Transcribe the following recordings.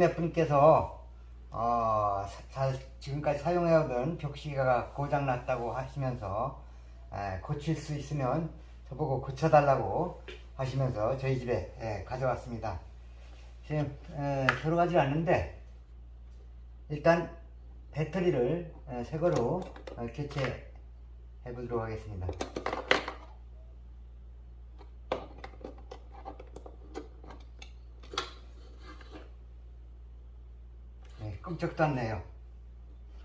동네 분께서 어, 사- 잘 지금까지 사용해오던 벽시계가 고장났다고 하시면서 에, 고칠 수 있으면 저보고 고쳐달라고 하시면서 저희 집에 예, 가져왔습니다. 지금 에, 들어가지 않는데 일단 배터리를 에, 새 거로 어, 교체해 보도록 하겠습니다. 네, 끔찍도 않네요.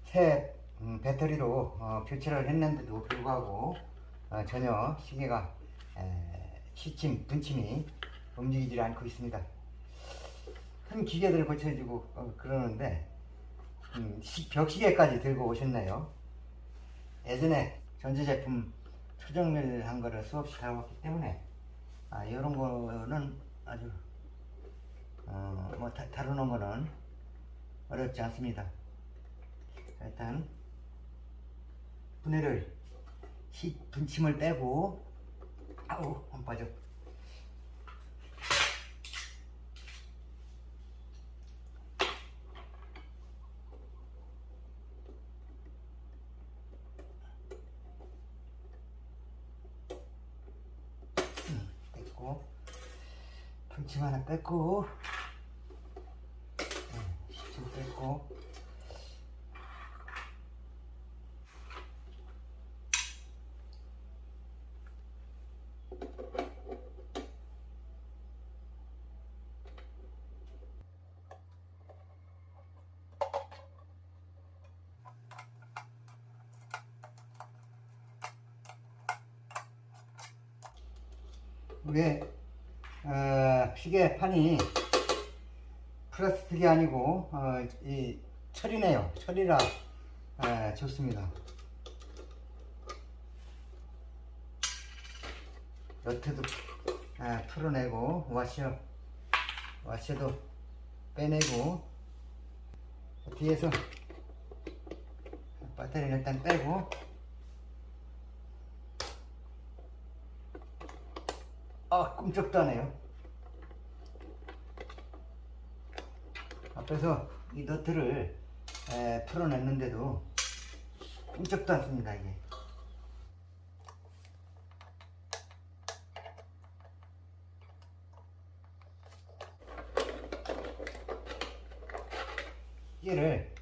새 음, 배터리로 어, 교체를 했는데도 불구하고 어, 전혀 시계가 에, 시침, 분침이 움직이지 않고 있습니다. 큰 기계들을 고쳐주고 어, 그러는데 음, 시- 벽시계까지 들고 오셨네요. 예전에 전자제품 초정밀 한 거를 수없이 다뤄봤기 때문에 아, 이런 거는 아주 어, 뭐 다, 다루는 거는 어렵지 않습니다. 자, 일단 분해를 시 분침을 빼고 아우 안 빠져. 음, 뺐고 분침 하나 뺐고 네, 뺐고 왜 어, 시계 판이 플라스틱이 아니고 어, 이 철이네요. 철이라 에, 좋습니다. 너트도 에, 풀어내고 와셔 와셔도 빼내고 뒤에서 배터리는 일단 빼고 아 끔찍도 하네요 앞에서 이 너트를 에, 풀어냈는데도 끔찍도 않습니다 이게. 시계를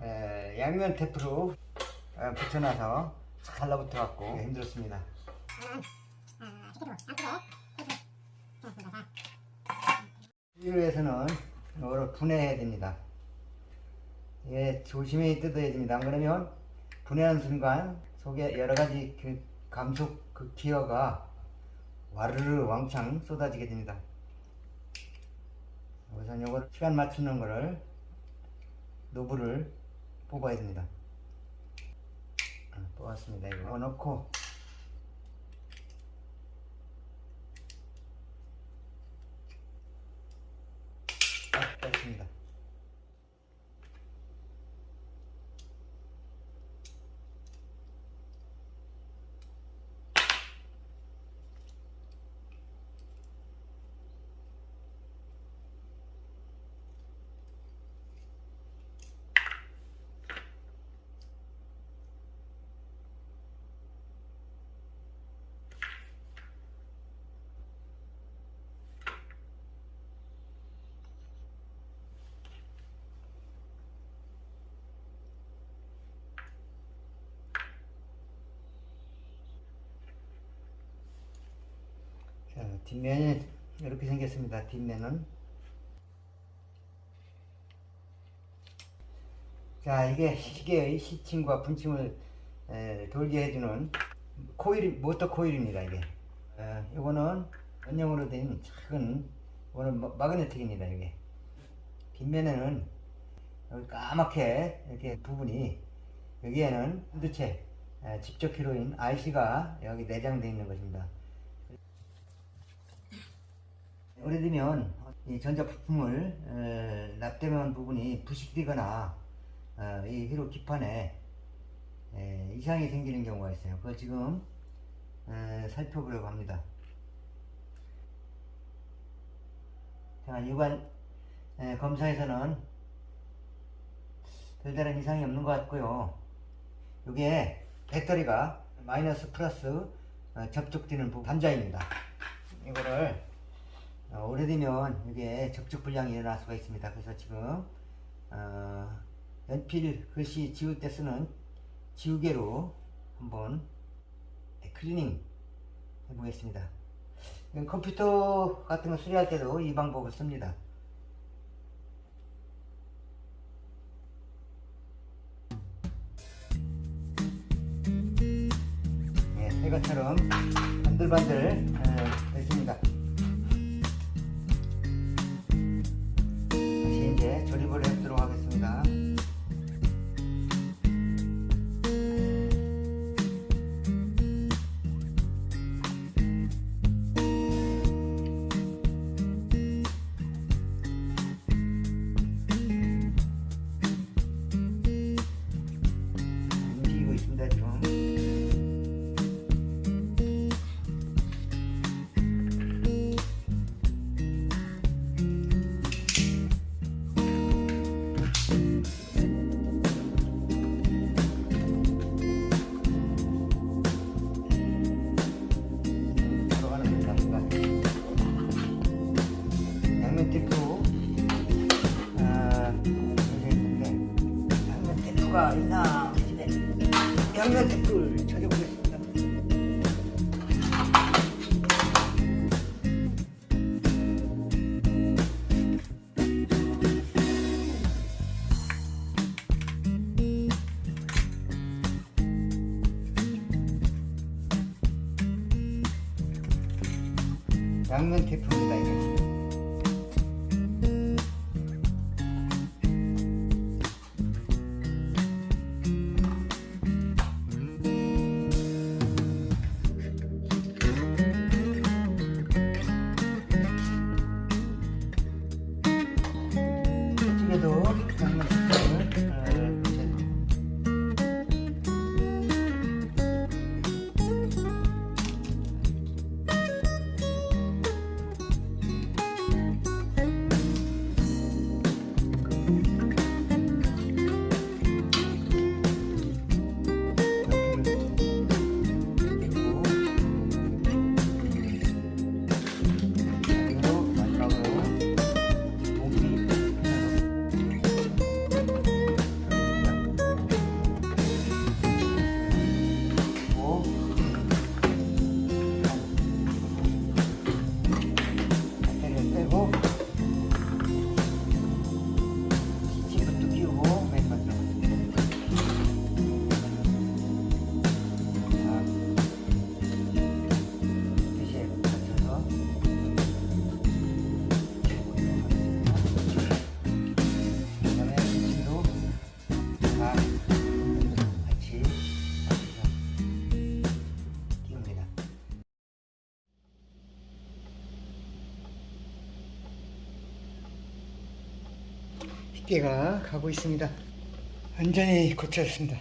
에, 양면 테프로 에, 붙여놔서 잘 달라붙어 갖고. 힘들었습니다. 이를 위해서는 이거를 분해해야 됩니다. 예, 조심히 뜯어야 됩니다. 안 그러면 분해하는 순간 속에 여러 가지 그 감속 그 기어가 와르르 왕창 쏟아지게 됩니다. 우선 요거 시간 맞추는 거를 노브를 뽑아야 됩니다. 아, 뽑았습니다. 이거 넣고 딱뺐습니다. 자, 뒷면이 이렇게 생겼습니다. 뒷면은. 자, 이게 시계의 시침과 분침을 에, 돌게 해주는 코일, 모터 코일입니다. 이게. 어, 이거는 원형으로 된 작은, 이거는 마- 마그네틱입니다. 이게. 뒷면에는 여기 까맣게 이렇게 부분이 여기에는 반도체 에, 직접 키로인 IC가 여기 내장되어 있는 것입니다. 오래되면 이 전자부품을 에, 납땜한 부분이 부식되거나 어, 이 회로 기판에 에, 이상이 생기는 경우가 있어요. 그걸 지금 에, 살펴보려고 합니다. 자, 일반 예, 검사에서는 별다른 이상이 없는 것 같고요. 이게 배터리가 마이너스 플러스 어, 접촉되는 부- 단자입니다. 이거를 어, 오래되면 이게 접촉 불량이 일어날 수가 있습니다. 그래서 지금 어, 연필 글씨 지울 때 쓰는 지우개로 한번 클리닝 해보겠습니다. 컴퓨터 같은 거 수리할 때도 이 방법을 씁니다. 네, 새 것처럼 반들반들 있나 우리 집에 양면 테이프를 찾아보겠습니다. 양면 테이프입니다 이게. 빗개가 가고 있습니다. 완전히 고쳤습니다.